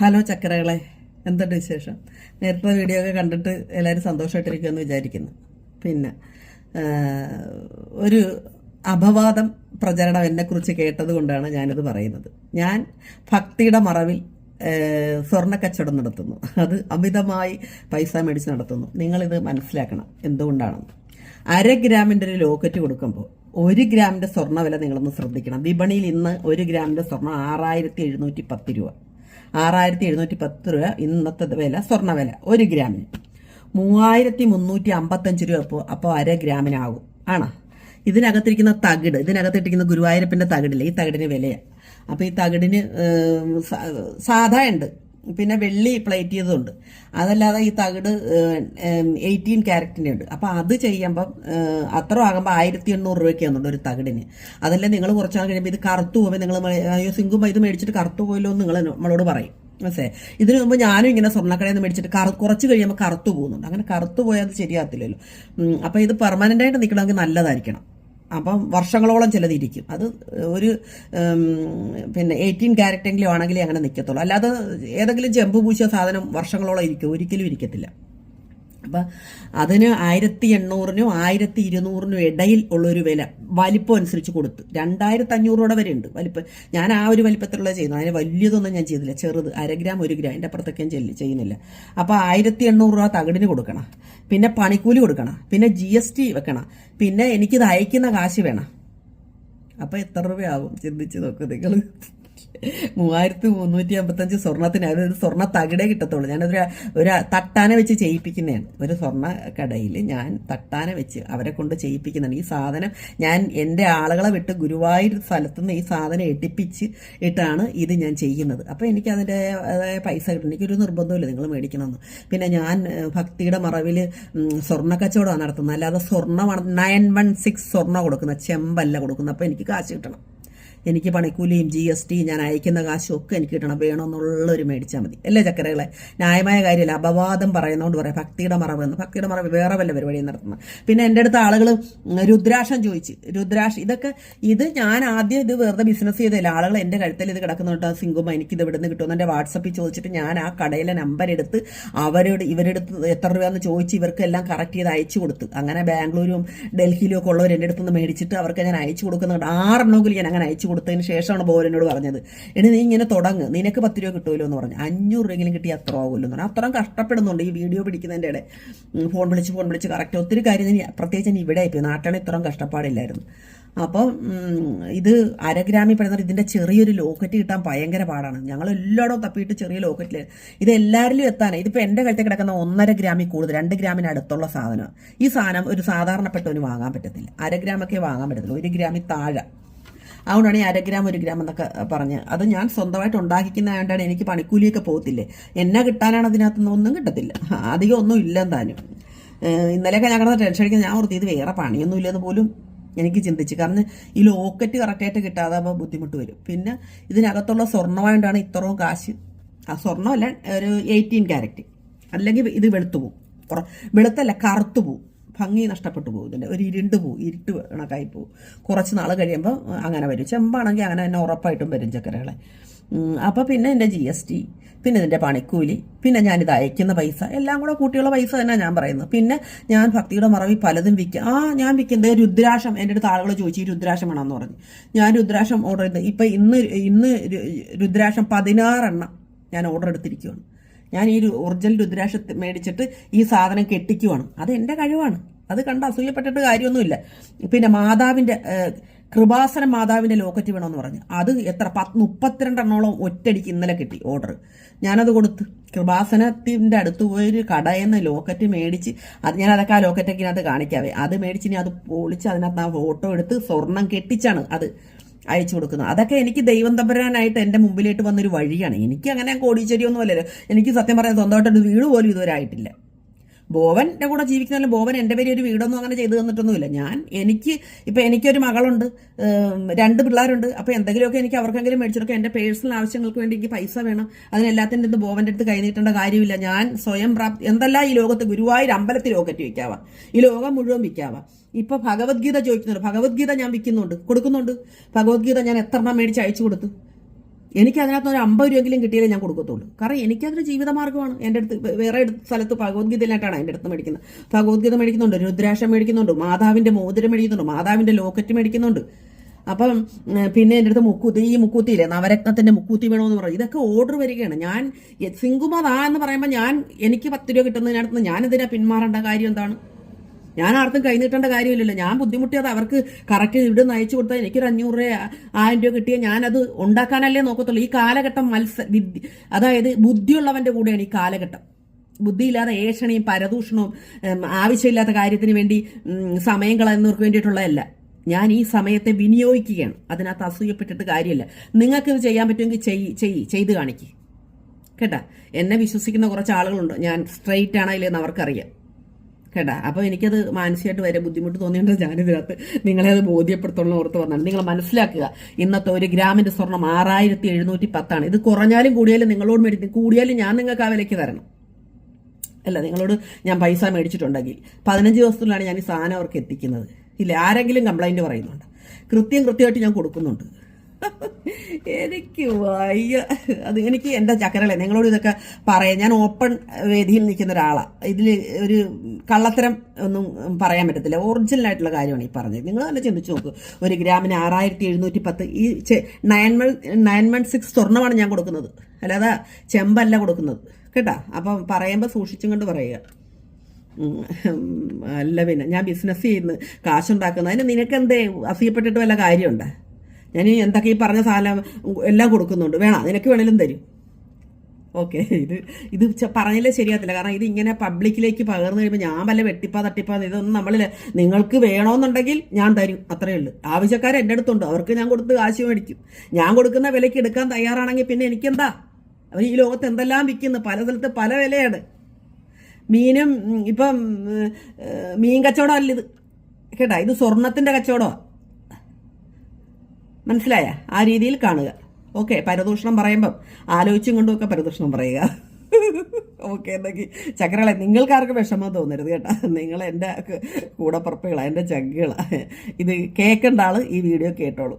Hello ചക്കരകളെ എന്തുണ്ട് വിശേഷം? നേരത്തെ വീഡിയോ ഒക്കെ കണ്ടിട്ട് എല്ലാവരും സന്തോഷമായിട്ടിരിക്കുമെന്ന് വിചാരിക്കുന്നു. പിന്നെ ഒരു അപവാദം പ്രചരണം എന്നെക്കുറിച്ച് കേട്ടത് കൊണ്ടാണ് ഞാനിത് പറയുന്നത്. ഞാൻ ഭക്തിയുടെ മറവിൽ സ്വർണ കച്ചവടം നടത്തുന്നു. അത് അമിതമായി പൈസ മേടിച്ച് നടത്തുന്നു. നിങ്ങളിത് മനസ്സിലാക്കണം എന്തുകൊണ്ടാണെന്ന്. അര ഗ്രാമിന്റെ ഒരു ലോക്കറ്റ് കൊടുക്കുമ്പോൾ ഒരു ഗ്രാമിന്റെ സ്വർണ വില നിങ്ങളൊന്ന് ശ്രദ്ധിക്കണം. വിപണിയിൽ ഇന്ന് ഒരു ഗ്രാമിന്റെ സ്വർണം ആറായിരത്തി എഴുന്നൂറ്റി പത്ത് രൂപ. ആറായിരത്തി എഴുന്നൂറ്റി പത്ത് രൂപ ഇന്നത്തെ വില സ്വർണ വില ഒരു ഗ്രാമിന്. മൂവായിരത്തി മുന്നൂറ്റി അമ്പത്തഞ്ച് രൂപ അപ്പോൾ അപ്പോൾ അര ഗ്രാമിനാകും ആണോ? ഇതിനകത്തിരിക്കുന്ന തകിട് ഇതിനകത്തിരിക്കുന്ന ഗുരുവായൂരപ്പന്റെ തകിടില്ല? ഈ തകിടിന് വിലയാണ് അപ്പോൾ ഈ തകിടിന് സാധാ ഉണ്ട്. പിന്നെ വെള്ളി പ്ലേറ്റ് ചെയ്തതുണ്ട്. അതല്ലാതെ ഈ തകിട് എയ്റ്റീൻ ക്യാരറ്റിന്റെ ഉണ്ട്. അപ്പോൾ അത് ചെയ്യുമ്പം അത്ര ആകുമ്പോൾ ആയിരത്തി എണ്ണൂറ് രൂപയ്ക്ക് വന്നുണ്ട് ഒരു തകിടിന്. അതല്ലേ നിങ്ങൾ കുറച്ചാൾ കഴിയുമ്പോൾ ഇത് കറുത്തു പോകുമ്പോൾ നിങ്ങൾ അയ്യോ സിങ്കും ഇത് മേടിച്ചിട്ട് കറുത്തു പോയല്ലോ എന്ന് നിങ്ങൾ നമ്മളോട് പറയും. മനസ്സേ ഇതിനു മുമ്പ് ഞാനും ഇങ്ങനെ സ്വർണക്കടയിൽ നിന്ന് മേടിച്ചിട്ട് കറു കുറച്ച് കഴിയുമ്പോൾ കറുത്തു പോകുന്നുണ്ട്. അങ്ങനെ കറുത്തു പോയാൽ അത് ശരിയാകത്തില്ലല്ലോ. അപ്പം അപ്പോൾ ഇത് പെർമനന്റ് ആയിട്ട് നിൽക്കണമെങ്കിൽ നല്ലതായിരിക്കണം. അപ്പം വർഷങ്ങളോളം ചിലതിരിക്കും അത് ഒരു പിന്നെ എയ്റ്റീൻ ക്യാരറ്റെങ്കിലും ആണെങ്കിലേ അങ്ങനെ നിൽക്കത്തുള്ളൂ അല്ലാതെ ഏതെങ്കിലും ചെമ്പ് പൂശിയ സാധനം വർഷങ്ങളോളം ഇരിക്കും. ഒരിക്കലും ഇരിക്കത്തില്ല. അപ്പം അതിന് ആയിരത്തി എണ്ണൂറിനും ആയിരത്തി ഇരുന്നൂറിനും ഇടയിൽ ഉള്ളൊരു വില വലിപ്പം അനുസരിച്ച് കൊടുത്തു. രണ്ടായിരത്തി അഞ്ഞൂറ് രൂപ വരെ ഉണ്ട് വലിപ്പം. ഞാൻ ആ ഒരു വലിപ്പത്തിലുള്ള ചെയ്യുന്നു. അതിന് വലിയതൊന്നും ഞാൻ ചെയ്തില്ല ചെറുത്. അര ഗ്രാം ഒരു ഗ്രാം. എന്റെ അപ്പുറത്തൊക്കെ ഞാൻ ചെയ്യുന്നില്ല. അപ്പോൾ ആയിരത്തി എണ്ണൂറ് രൂപ തകിടിന് കൊടുക്കണം. പിന്നെ പണിക്കൂലി കൊടുക്കണം. പിന്നെ ജി എസ് ടി വെക്കണം. പിന്നെ എനിക്കിത് അയക്കുന്ന കാശ് വേണം. അപ്പോൾ എത്ര രൂപയാകും ചിന്തിച്ച് നോക്കുന്നത് നിങ്ങൾ മൂവായിരത്തി മുന്നൂറ്റി അമ്പത്തഞ്ച് സ്വർണത്തിന് അതൊരു സ്വർണ തകിടേ കിട്ടത്തുള്ളൂ. ഞാനതൊരു ഒരു തട്ടാന വെച്ച് ചെയ്യിപ്പിക്കുന്നതാണ്. ഒരു സ്വർണ കടയിൽ ഞാൻ തട്ടാന വെച്ച് അവരെ കൊണ്ട് ചെയ്യിപ്പിക്കുന്നതാണ്. ഈ സാധനം ഞാൻ എന്റെ ആളുകളെ വിട്ട് ഗുരുവായൂർ സ്ഥലത്തു നിന്ന് ഈ സാധനം എടുപ്പിച്ച് ഇട്ടാണ് ഇത് ഞാൻ ചെയ്യുന്നത്. അപ്പോൾ എനിക്ക് അതിന്റെ പൈസ കിട്ടും. എനിക്കൊരു നിർബന്ധമില്ല നിങ്ങൾ മേടിക്കണമെന്ന്. പിന്നെ ഞാൻ ഭക്തിയുടെ മറവിൽ സ്വർണ കച്ചവടമാണ് നടത്തുന്നത്. അല്ലാതെ സ്വർണമാണ് നയൻ വൺ സിക്സ് സ്വർണ കൊടുക്കുന്ന ചെമ്പല്ല കൊടുക്കുന്നത് അപ്പോൾ എനിക്ക് കാശ് കിട്ടണം. എനിക്ക് പണിക്കൂലിയും ജി എസ് ടി ഞാൻ അയക്കുന്ന കാശും ഒക്കെ എനിക്ക് കിട്ടണം. വേണമെന്നുള്ളൊരു മേടിച്ചാൽ മതി. അല്ലേ ചക്കരകളെ? ന്യായമായ കാര്യമല്ല. അപവാദം പറയുന്നതുകൊണ്ട് പറയാം. ഭക്തിയുടെ മറവ് എന്ന്. ഭക്തിയുടെ മറവ് വേറെ വല്ല പരിപാടിയും നടത്തുന്നത് പിന്നെ എന്റെ അടുത്ത് ആളുകൾ രുദ്രാക്ഷം ചോദിച്ച്. രുദ്രാക്ഷം ഇതൊക്കെ ഇത് ഞാൻ ആദ്യം ഇത് വെറുതെ ബിസിനസ് ചെയ്തില്ല ആളുകൾ എന്റെ കഴുത്തിൽ ഇത് കിടക്കുന്നുണ്ട് സിംഗുമ എനിക്കിത് ഇവിടെ നിന്ന് കിട്ടുമെന്ന് എന്റെ വാട്സപ്പിൽ ചോദിച്ചിട്ട് ഞാൻ ആ കടയിലെ നമ്പർ എടുത്ത് അവരോട് ഇവരെടുത്ത് എത്ര രൂപയെന്ന് ചോദിച്ച് ഇവർക്ക് എല്ലാം കറക്റ്റ് ചെയ്ത് അയച്ചു കൊടുത്തു. അങ്ങനെ ബാംഗ്ലൂരും ഡൽഹിയിലും ഒക്കെ ഉള്ളവർ എന്റെ അടുത്ത് നിന്ന് മേടിച്ചിട്ട് അവർക്ക് ഞാൻ അയച്ചു കൊടുക്കുന്നുണ്ട്. ആറെണ്ണമെങ്കിലും ഞാൻ അങ്ങനെ അയച്ചു കൊടുത്തതിന് ശേഷമാണ് ബോൽ എന്നോട് പറഞ്ഞത്. ഇനി നീ ഇങ്ങനെ തുടങ്ങ്. നിനക്ക് പത്ത് രൂപ കിട്ടുമല്ലോ എന്ന് പറഞ്ഞു. അഞ്ഞൂറ് രൂപയെങ്കിലും കിട്ടി അത്ര ആവുമല്ലോ എന്ന് പറഞ്ഞു. അത്രയും കഷ്ടപ്പെടുന്നുണ്ട് ഈ വീഡിയോ പിടിക്കുന്നതിന്റെ ഇടെ ഫോൺ വിളിച്ച് ഫോൺ വിളിച്ച് കറക്റ്റ് ഒത്തിരി കാര്യം ഇനി പ്രത്യേകിച്ച് ഞാൻ ഇവിടെ ആയിപ്പോയി. നാട്ടിലാണ് ഇത്രയും കഷ്ടപ്പാടില്ലായിരുന്നു. അപ്പം ഇത് അരഗ്രാമിൽ പെടുന്നവർ ഇതിന്റെ ചെറിയൊരു ലോക്കറ്റ് കിട്ടാൻ ഭയങ്കര പാടാണ്. ഞങ്ങൾ എല്ലായിടവും തപ്പിയിട്ട് ചെറിയ ലോക്കറ്റിൽ ഇത് എല്ലാവരിലും എത്താനാണ് ഇതിപ്പോൾ എന്റെ കഴുത്തിൽ കിടക്കുന്ന ഒന്നര ഗ്രാമിൽ കൂടുതൽ രണ്ട് ഗ്രാമിന് അടുത്തുള്ള സാധനമാണ് ഈ സാധനം ഒരു സാധാരണപ്പെട്ടവന് വാങ്ങാൻ പറ്റത്തില്ല. അര ഗ്രാമൊക്കെ വാങ്ങാൻ പറ്റത്തില്ല. ഒരു ഗ്രാമിൽ താഴെ. അതുകൊണ്ടാണ് ഈ അര ഗ്രാം ഒരു ഗ്രാം എന്നൊക്കെ പറഞ്ഞ്. അത് ഞാൻ സ്വന്തമായിട്ട് ഉണ്ടാക്കിക്കുന്നതുകൊണ്ടാണ് എനിക്ക് പണിക്കൂലിയൊക്കെ പോകത്തില്ലേ? എന്നെ കിട്ടാനാണ് അതിനകത്തുനിന്ന് ഒന്നും കിട്ടത്തില്ല. അധികം ഒന്നും ഇല്ലെന്ന് താനും ഇന്നലെയൊക്കെ ഞാൻ കിടന്ന് ടെൻഷൻ അടിക്കാൻ ഞാൻ ഓർത്തി ഇത് വേറെ പണിയൊന്നും ഇല്ലെന്ന് പോലും എനിക്ക് ചിന്തിച്ചു. കാരണം ഈ ലോക്കറ്റ് കറക്റ്റായിട്ട് കിട്ടാതാകുമ്പോൾ ബുദ്ധിമുട്ട് വരും. പിന്നെ ഇതിനകത്തുള്ള സ്വർണമായിട്ടാണ് ഇത്രയും കാശ്. ആ സ്വർണമല്ല ഒരു എയ്റ്റീൻ ക്യാരറ്റ് അല്ലെങ്കിൽ ഇത് വെളുത്തു കുറ വെളുത്തല്ല കറുത്തു പോകും. ഭംഗി നഷ്ടപ്പെട്ടു പോകും. ഇതിന്റെ ഒരു ഇരുണ്ട് പോകും ഇരുട്ട് കണക്കായി പോകും കുറച്ച് നാൾ കഴിയുമ്പോൾ അങ്ങനെ വരും. ചെമ്പാണെങ്കിൽ അങ്ങനെ തന്നെ ഉറപ്പായിട്ടും വരും ചക്കരകളെ. അപ്പോൾ പിന്നെ എന്റെ ജി എസ് ടി പിന്നെ ഇതിന്റെ പണിക്കൂലി പിന്നെ ഞാനിത് അയക്കുന്ന പൈസ എല്ലാം കൂടെ കൂട്ടിയുള്ള പൈസ തന്നെ ഞാൻ പറയുന്നത്. പിന്നെ ഞാൻ ഭക്തിയുടെ മറവി പലതും വിൽക്കും ആ ഞാൻ വിൽക്കുന്നത് രുദ്രാക്ഷം എന്റെ അടുത്ത് ആളുകൾ ചോദിച്ചു ഈ രുദ്രാക്ഷം വേണമെന്ന് പറഞ്ഞു. ഞാൻ രുദ്രാക്ഷം ഓർഡർ ചെയ്ത് ഇപ്പം ഇന്ന് ഇന്ന് രുദ്രാക്ഷം പതിനാറെണ്ണം ഞാൻ ഓർഡർ എടുത്തിരിക്കുകയാണ് ഞാൻ ഈ ഒറിജിനൽ രുദ്രാക്ഷ മേടിച്ചിട്ട് ഈ സാധനം കെട്ടിക്കുവാണ്. അത് എന്റെ കഴിവാണ്. അത് കണ്ട് അസൂയപ്പെട്ടിട്ട് കാര്യമൊന്നുമില്ല. പിന്നെ മാതാവിന്റെ കൃപാസന മാതാവിന്റെ ലോക്കറ്റ് വേണമെന്ന് പറഞ്ഞു. അത് എത്ര പത്ത് മുപ്പത്തിരണ്ടെണ്ണോളം ഒറ്റടിക്ക് ഇന്നലെ കിട്ടി ഓർഡർ. ഞാനത് കൊടുത്ത്. കൃപാസനത്തിന്റെ അടുത്ത് പോയൊരു കടയിൽ ലോക്കറ്റ് മേടിച്ച് അത് ഞാൻ അതൊക്കെ ആ ലോക്കറ്റൊക്കെ ഇതിനകത്ത് കാണിക്കാവേ. അത് മേടിച്ച് ഇനി അത് പൊളിച്ച് അതിനകത്ത് ആ ഫോട്ടോ എടുത്ത് സ്വർണം കെട്ടിച്ചാണ് അത്. അയച്ചു കൊടുക്കുന്നത് അതൊക്കെ എനിക്ക് ദൈവം തമ്പരാനായിട്ട് എന്റെ മുമ്പിലേക്ക് വന്നൊരു വഴിയാണ്. എനിക്ക് അങ്ങനെ കോടീശ്വരിയൊന്നും അല്ലല്ലോ എനിക്ക് സത്യം പറയാൻ സ്വന്തമായിട്ടൊരു വീട് പോലും ഇതുവരെ ആയിട്ടില്ല. ബോവന്റെ കൂടെ ജീവിക്കുന്നതിൽ ബോവൻ എന്റെ പേര് ഒരു വീടൊന്നും അങ്ങനെ ചെയ്തു തന്നിട്ടൊന്നുമില്ല. ഞാൻ എനിക്ക് ഇപ്പം എനിക്കൊരു മകളുണ്ട്. രണ്ട് പിള്ളേരുണ്ട്. അപ്പോൾ എന്തെങ്കിലുമൊക്കെ എനിക്ക് അവർക്കെങ്കിലും മേടിച്ചെടുക്കാം. എന്റെ പേഴ്സണൽ ആവശ്യങ്ങൾക്ക് വേണ്ടി എനിക്ക് പൈസ വേണം. അതിനെല്ലാത്തിന്റെ അടുത്ത് ബോവന്റെ അടുത്ത് കൈ നീട്ടേണ്ട കാര്യമില്ല. ഞാൻ സ്വയം പ്രാപ്തി എന്തല്ല ഈ ലോകത്ത് ഗുരുവായൂർ അമ്പലത്തിൽ ലോക്കറ്റ് വിൽക്കാവാം ഈ ലോകം മുഴുവൻ വിൽക്കാവാം ഇപ്പൊ ഭഗവത്ഗീത ചോദിക്കുന്നുണ്ട്. ഭഗവത്ഗീത ഞാൻ വിൽക്കുന്നുണ്ട്. കൊടുക്കുന്നുണ്ട്. ഭഗവത്ഗീത ഞാൻ എത്ര എണ്ണം മേടിച്ച് അയച്ചു കൊടുത്തു? എനിക്ക് അതിനകത്ത് ഒരു അമ്പത് രൂപയെങ്കിലും കിട്ടിയാലേ ഞാൻ കൊടുക്കത്തുള്ളൂ. കാരണം എനിക്കതൊരു ജീവിതമാർഗമാണ് എന്റെ അടുത്ത് വേറെ സ്ഥലത്ത് ഭഗവത്ഗീതയിലായിട്ടാണ് എന്റെ അടുത്ത് മേടിക്കുന്നത്. ഭഗവത്ഗീത മേടിക്കുന്നുണ്ട്. രുദ്രാക്ഷം മേടിക്കുന്നുണ്ട്. മാതാവിന്റെ മോതിരം മേടിക്കുന്നുണ്ട്. മാതാവിന്റെ ലോക്കറ്റ് മേടിക്കുന്നുണ്ട്. അപ്പം പിന്നെ എന്റെ അടുത്ത് മുക്കൂത്തി ഈ മുക്കൂത്തിയില്ലേ നവരത്നത്തിന്റെ മുക്കൂത്തി വേണമെന്ന് പറയും ഇതൊക്കെ ഓർഡർ വരികയാണ്. ഞാൻ സിംഗുമതാ എന്ന് പറയുമ്പോൾ ഞാൻ എനിക്ക് പത്ത് രൂപ കിട്ടുന്നതിനടുത്ത് ഞാൻ ഇതിനെ പിന്മാറേണ്ട കാര്യം എന്താണ്? ഞാൻ ആർക്കും കൈ നീട്ടേണ്ട കാര്യമില്ലല്ലോ. ഞാൻ ബുദ്ധിമുട്ടിയത് അവർക്ക് കറക്റ്റ് ഇവിടെ നിന്ന് അയച്ചു കൊടുത്താൽ എനിക്കൊരു അഞ്ഞൂറ് രൂപ ആയിരം രൂപ കിട്ടിയാൽ ഞാനത് ഉണ്ടാക്കാനല്ലേ നോക്കത്തുള്ളൂ. ഈ കാലഘട്ടം മത്സ അതായത് ബുദ്ധിയുള്ളവന്റെ കൂടെയാണ് ഈ കാലഘട്ടം. ബുദ്ധിയില്ലാതെ ഏഷണിയും പരദൂഷണവും ആവശ്യമില്ലാത്ത കാര്യത്തിന് വേണ്ടി സമയം കളയുന്നവർക്ക് വേണ്ടിയിട്ടുള്ളതല്ല. ഞാൻ ഈ സമയത്തെ വിനിയോഗിക്കുകയാണ്. അതിനകത്ത് അസൂയപ്പെട്ടിട്ട് കാര്യമില്ല. നിങ്ങൾക്ക് ഇത് ചെയ്യാൻ പറ്റുമെങ്കിൽ ചെയ്യ് ചെയ് ചെയ്ത് കാണിക്കുക കേട്ടാ? എന്നെ വിശ്വസിക്കുന്ന കുറച്ച് ആളുകളുണ്ട്. ഞാൻ സ്ട്രെയിറ്റ് ആണ് ഇല്ലെന്ന് അവർക്കറിയാം. കേട്ടാ അപ്പോൾ എനിക്കത് മാനസികമായിട്ട് വരെ ബുദ്ധിമുട്ട് തോന്നിയിട്ട് ഞാനിതിനകത്ത് നിങ്ങളെ അത് ബോധ്യപ്പെടുത്തണം ഓർത്ത് പറഞ്ഞാൽ നിങ്ങൾ മനസ്സിലാക്കുക ഇന്നത്തെ ഒരു ഗ്രാമിന്റെ സ്വർണം ആറായിരത്തി എഴുന്നൂറ്റി പത്താണ്. ഇത് കുറഞ്ഞാലും കൂടിയാലും നിങ്ങളോട് മേടിക്കും കൂടിയാലും ഞാൻ നിങ്ങൾക്ക് ആ വിലയ്ക്ക് തരണം. അല്ല നിങ്ങളോട് ഞാൻ പൈസ മേടിച്ചിട്ടുണ്ടെങ്കിൽ പതിനഞ്ച് ദിവസത്തിലാണ് ഞാൻ ഈ സാധനം അവർക്ക് എത്തിക്കുന്നത്. ഇല്ല? ആരെങ്കിലും കംപ്ലൈന്റ് പറയുന്നുണ്ട്. കൃത്യം കൃത്യമായിട്ട് ഞാൻ കൊടുക്കുന്നുണ്ട്. എനിക്ക് വയ്യ. അത് എനിക്ക് എന്റെ ചക്കരകളെ നിങ്ങളോട് ഇതൊക്കെ പറയാം. ഞാൻ ഓപ്പൺ വേദിയിൽ നിൽക്കുന്ന ഒരാളാണ് ഇതിൽ ഒരു കള്ളത്തരം ഒന്നും പറയാൻ പറ്റത്തില്ല. ഒറിജിനൽ ആയിട്ടുള്ള കാര്യമാണ് ഈ പറഞ്ഞത്. നിങ്ങൾ തന്നെ ചിന്തിച്ചു നോക്ക്. ഒരു ഗ്രാമിന് ആറായിരത്തി എഴുന്നൂറ്റി പത്ത്. ഈ nine one nine one six സ്വർണമാണ് ഞാൻ കൊടുക്കുന്നത്. അല്ലാതെ ചെമ്പല്ല കൊടുക്കുന്നത്. കേട്ടാ? അപ്പം പറയുമ്പോൾ സൂക്ഷിച്ചും കൊണ്ട് പറയുക. അല്ല പിന്നെ. ഞാൻ ബിസിനസ് ചെയ്യുന്നു കാശുണ്ടാക്കുന്നു. അതിന് നിനക്ക് എന്തേ അസൂയപ്പെട്ടിട്ട് വല്ല കാര്യമുണ്ട്? ഞാൻ എന്തൊക്കെ ഈ പറഞ്ഞ സാധനം എല്ലാം കൊടുക്കുന്നുണ്ട്. വേണം? നിനക്ക് വേണേലും തരും. ഓക്കെ. ഇത് ഇത് പറഞ്ഞില്ലേ ശരിയാത്തില്ല കാരണം ഇത് ഇങ്ങനെ പബ്ലിക്കിലേക്ക് പകർന്നു കഴിയുമ്പോൾ ഞാൻ വല്ല വെട്ടിപ്പാ തട്ടിപ്പാ ഇതൊന്നും നമ്മളില്ല നിങ്ങൾക്ക് വേണമെന്നുണ്ടെങ്കിൽ ഞാൻ തരും. അത്രയേ ഉള്ളൂ. ആവശ്യക്കാർ എന്റെ അടുത്തുണ്ട്. അവർക്ക് ഞാൻ കൊടുത്ത് കാശ് മേടിക്കും. ഞാൻ കൊടുക്കുന്ന വിലയ്ക്ക് എടുക്കാൻ തയ്യാറാണെങ്കിൽ പിന്നെ എനിക്കെന്താ? അവർ ഈ ലോകത്ത് എന്തെല്ലാം വിൽക്കുന്നു? പല സ്ഥലത്ത് പല വിലയാണ്. മീനും ഇപ്പം മീൻ കച്ചവടം അല്ല ഇത്. കേട്ടാ? ഇത് സ്വർണത്തിന്റെ കച്ചവടമാണ് മനസ്സിലായ? ആ രീതിയിൽ കാണുക. ഓക്കെ പരദൂഷണം പറയുമ്പം ആലോചിച്ചും കൊണ്ടുമൊക്കെ പരദൂഷണം പറയുക. ഓക്കെ എന്തൊക്കെ ചക്രകളെ നിങ്ങൾക്കാർക്ക് വിഷമം തോന്നരുത് കേട്ടോ. നിങ്ങൾ എന്റെ കൂടപ്പുറപ്പുകളാണ് എന്റെ ചക്കുകളാണ് ഇത് കേൾക്കേണ്ട ആൾ ഈ വീഡിയോ കേട്ടോളൂ.